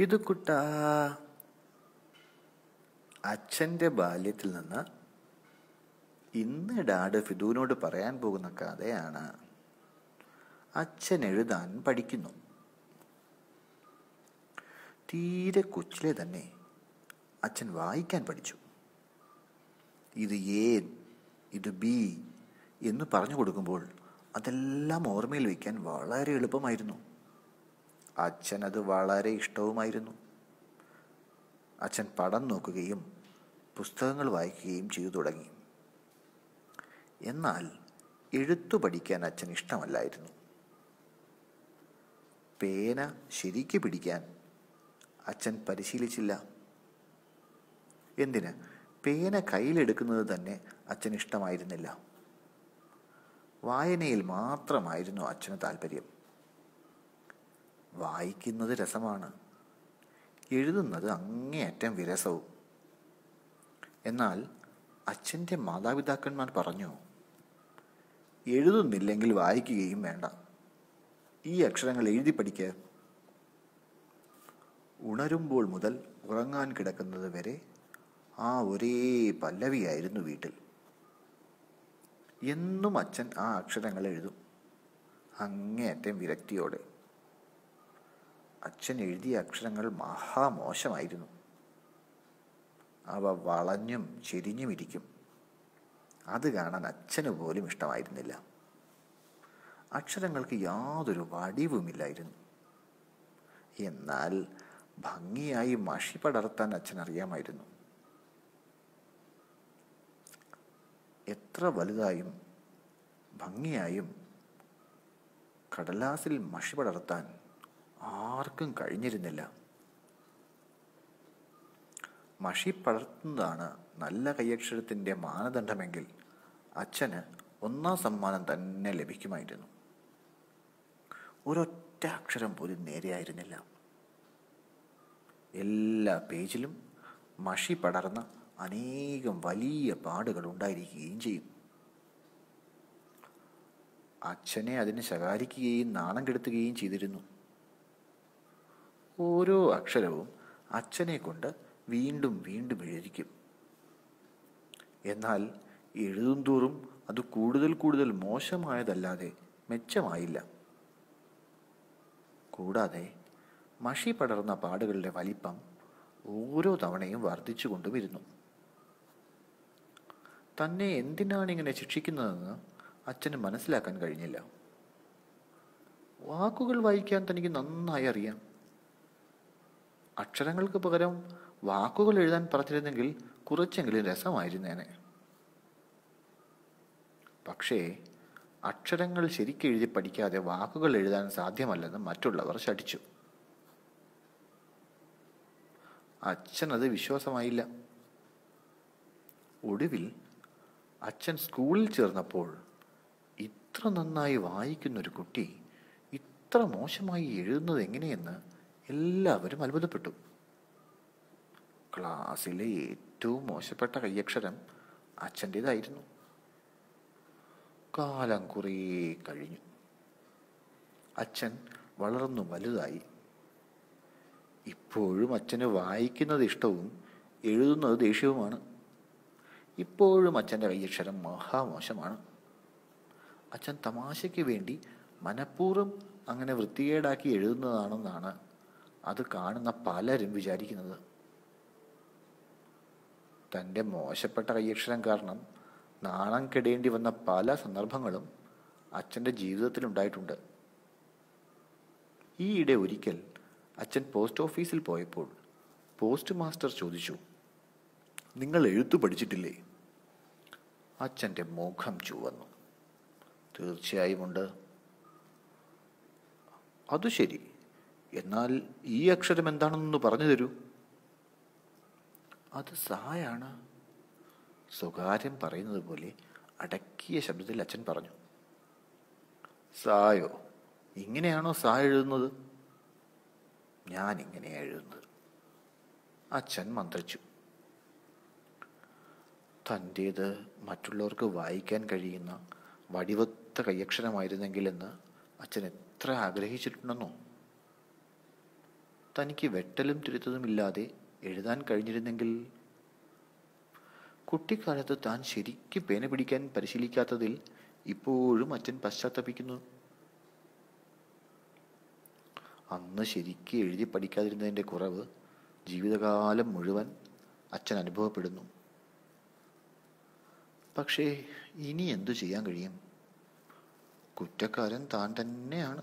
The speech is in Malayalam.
ഫിതുക്കുട്ട അച്ഛന്റെ ബാല്യത്തിൽ നിന്ന് ഇന്ന് ഡാഡ് ഫിദുവിനോട് പറയാൻ പോകുന്ന കഥയാണ്. അച്ഛൻ എഴുതാൻ പഠിക്കുന്നു. തീരെ കൊച്ചിലെ തന്നെ അച്ഛൻ വായിക്കാൻ പഠിച്ചു. ഇത് എ ഇത് ബി എന്ന് പറഞ്ഞു കൊടുക്കുമ്പോൾ അതെല്ലാം ഓർമ്മയിൽ വയ്ക്കാൻ വളരെ എളുപ്പമായിരുന്നു. അച്ഛൻ അത് വളരെ ഇഷ്ടവുമായിരുന്നു. അച്ഛൻ പടം നോക്കുകയും പുസ്തകങ്ങൾ വായിക്കുകയും ചെയ്തു തുടങ്ങി. എന്നാൽ എഴുത്തു പഠിക്കാൻ അച്ഛൻ ഇഷ്ടമല്ലായിരുന്നു. പേന ശരിക്ക് പിടിക്കാൻ അച്ഛൻ പരിശീലിച്ചില്ല. എന്തിന്? പേന കയ്യിലെടുക്കുന്നത് തന്നെ അച്ഛൻ ഇഷ്ടമായിരുന്നില്ല. വായനയിൽ മാത്രമായിരുന്നു അച്ഛന് താല്പര്യം വായിക്കുന്നത് രസമാണ്. എഴുതുന്നത് അങ്ങേയറ്റം വിരസവും. എന്നാൽ അച്ഛന്റെ മാതാപിതാക്കന്മാർ പറഞ്ഞു എഴുതുന്നില്ലെങ്കിൽ വായിക്കുകയും വേണ്ട. ഈ അക്ഷരങ്ങൾ എഴുതി പഠിക്കുക ഉണരുമ്പോൾ മുതൽ ഉറങ്ങാൻ കിടക്കുന്നത് വരെ ആ ഒരേ പല്ലവിയായിരുന്നു വീട്ടിൽ. എന്നും അച്ഛൻ ആ അക്ഷരങ്ങൾ എഴുതും അങ്ങേയറ്റം വിരക്തിയോടെ. അച്ഛൻ എഴുതിയ അക്ഷരങ്ങൾ മഹാമോശമായിരുന്നു. അവ വളഞ്ഞും ചെരിഞ്ഞും ഇരിക്കും. അത് കാണാൻ അച്ഛന് പോലും ഇഷ്ടമായിരുന്നില്ല. അക്ഷരങ്ങൾക്ക് യാതൊരു വടിവുമില്ലായിരുന്നു. എന്നാൽ ഭംഗിയായി മഷി പടർത്താൻ അച്ഛൻ അറിയാമായിരുന്നു എത്ര വലുതായും ഭംഗിയായും കടലാസിൽ മഷി പടർത്താൻ ആർക്കും കഴിഞ്ഞിരുന്നില്ല. മഷി പടർത്തുന്നതാണ് നല്ല കയ്യക്ഷരത്തിന്റെ മാനദണ്ഡമെങ്കിൽ അച്ഛന് ഒന്നാം സമ്മാനം തന്നെ ലഭിക്കുമായിരുന്നു. ഒരൊറ്റ അക്ഷരം പോലും നേരെയായിരുന്നില്ല. എല്ലാ പേജിലും മഷി പടർന്ന അനേകം വലിയ പാടുകൾ ഉണ്ടായിരിക്കുകയും ചെയ്യും. അച്ഛനെ അതിന് ശകാരിക്കുകയും നാണം കെടുത്തുകയും ചെയ്തിരുന്നു. ഓരോ അക്ഷരവും അച്ഛനെ കൊണ്ട് വീണ്ടും വീണ്ടും എഴുതിക്കും എന്നാൽ എഴുതും തോറും അത് കൂടുതൽ കൂടുതൽ മോശമായതല്ലാതെ മെച്ചമായില്ല. കൂടാതെ മഷി പടർന്ന പാടുകളുടെ വലിപ്പം ഓരോ തവണയും വർദ്ധിച്ചുകൊണ്ടുമിരുന്നു തന്നെ എന്തിനാണ് ഇങ്ങനെ ശിക്ഷിക്കുന്നതെന്ന് അച്ഛന് മനസ്സിലാക്കാൻ കഴിഞ്ഞില്ല. വാക്കുകൾ വായിക്കാൻ തനിക്ക് നന്നായി അറിയാം. അക്ഷരങ്ങൾക്ക് പകരം വാക്കുകൾ എഴുതാൻ പറഞ്ഞിരുന്നെങ്കിൽ കുറച്ചെങ്കിലും രസമായിരുന്നേനെ. പക്ഷേ അക്ഷരങ്ങൾ ശരിക്കെഴുതി പഠിക്കാതെ വാക്കുകൾ എഴുതാൻ സാധ്യമല്ലെന്ന് മറ്റുള്ളവർ ശഠിച്ചു. അത് വിശ്വാസമായില്ല. ഒടുവിൽ അച്ഛൻ സ്കൂളിൽ ചേർന്നപ്പോൾ ഇത്ര നന്നായി വായിക്കുന്നൊരു കുട്ടി ഇത്ര മോശമായി എഴുതുന്നത് എങ്ങനെയെന്ന് എല്ലാവരും അത്ഭുതപ്പെട്ടു. ക്ലാസ്സിലെ ഏറ്റവും മോശപ്പെട്ട കയ്യക്ഷരം അച്ഛന്റേതായിരുന്നു. കാലം കുറേ കഴിഞ്ഞു. അച്ഛൻ വളർന്നു വലുതായി. ഇപ്പോഴും അച്ഛന് വായിക്കുന്നത് ഇഷ്ടവും എഴുതുന്നത് ദേഷ്യവുമാണ്. ഇപ്പോഴും അച്ഛന്റെ കയ്യക്ഷരം മഹാമോശമാണ്. അച്ഛൻ തമാശയ്ക്ക് വേണ്ടി മനഃപൂർവം അങ്ങനെ വൃത്തികേടാക്കി എഴുതുന്നതാണെന്നാണ് അത് കാണുന്ന പലരും വിചാരിക്കുന്നത് തന്റെ മോശപ്പെട്ട കൈയക്ഷരം കാരണം നാണം കെടേണ്ടി വന്ന പല സന്ദർഭങ്ങളും അച്ഛന്റെ ജീവിതത്തിലുണ്ടായിട്ടുണ്ട്. ഈയിടെ ഒരിക്കൽ അച്ഛൻ പോസ്റ്റ് ഓഫീസിൽ പോയപ്പോൾ പോസ്റ്റ് മാസ്റ്റർ ചോദിച്ചു നിങ്ങൾ എഴുത്തു പഠിച്ചിട്ടില്ലേ? അച്ഛന്റെ മുഖം ചുവന്നു. തീർച്ചയായും ഉണ്ട്. അത് ശരി. എന്നാൽ ഈ അക്ഷരം എന്താണെന്ന് പറഞ്ഞു തരൂ. അത് സായാണ്. സ്വകാര്യം പറയുന്നത് പോലെ അടക്കിയ ശബ്ദത്തിൽ അച്ഛൻ പറഞ്ഞു. സായോ ഇങ്ങനെയാണോ സാ എഴുതുന്നത്? ഞാൻ ഇങ്ങനെയാണ് എഴുതുന്നത്. അച്ഛൻ മന്ത്രിച്ചു. തന്റേത് മറ്റുള്ളവർക്ക് വായിക്കാൻ കഴിയുന്ന വടിവത്ത കൈയക്ഷരമായിരുന്നെങ്കിലെന്ന് അച്ഛൻ എത്ര ആഗ്രഹിച്ചിട്ടുണ്ടെന്നോ? തനിക്ക് വെട്ടലും തിരുത്തതുമില്ലാതെ എഴുതാൻ കഴിഞ്ഞിരുന്നെങ്കിൽ കുട്ടിക്കാലത്ത് താൻ ശരിക്ക് പേന പിടിക്കാൻ പരിശീലിക്കാത്തതിൽ ഇപ്പോഴും അച്ഛൻ പശ്ചാത്തപിക്കുന്നു. അന്ന് ശരിക്ക് എഴുതി പഠിക്കാതിരുന്നതിന്റെ കുറവ് ജീവിതകാലം മുഴുവൻ അച്ഛൻ അനുഭവപ്പെടുന്നു. പക്ഷേ ഇനി എന്തു ചെയ്യാൻ കഴിയും? കുറ്റക്കാരൻ താൻ തന്നെയാണ്.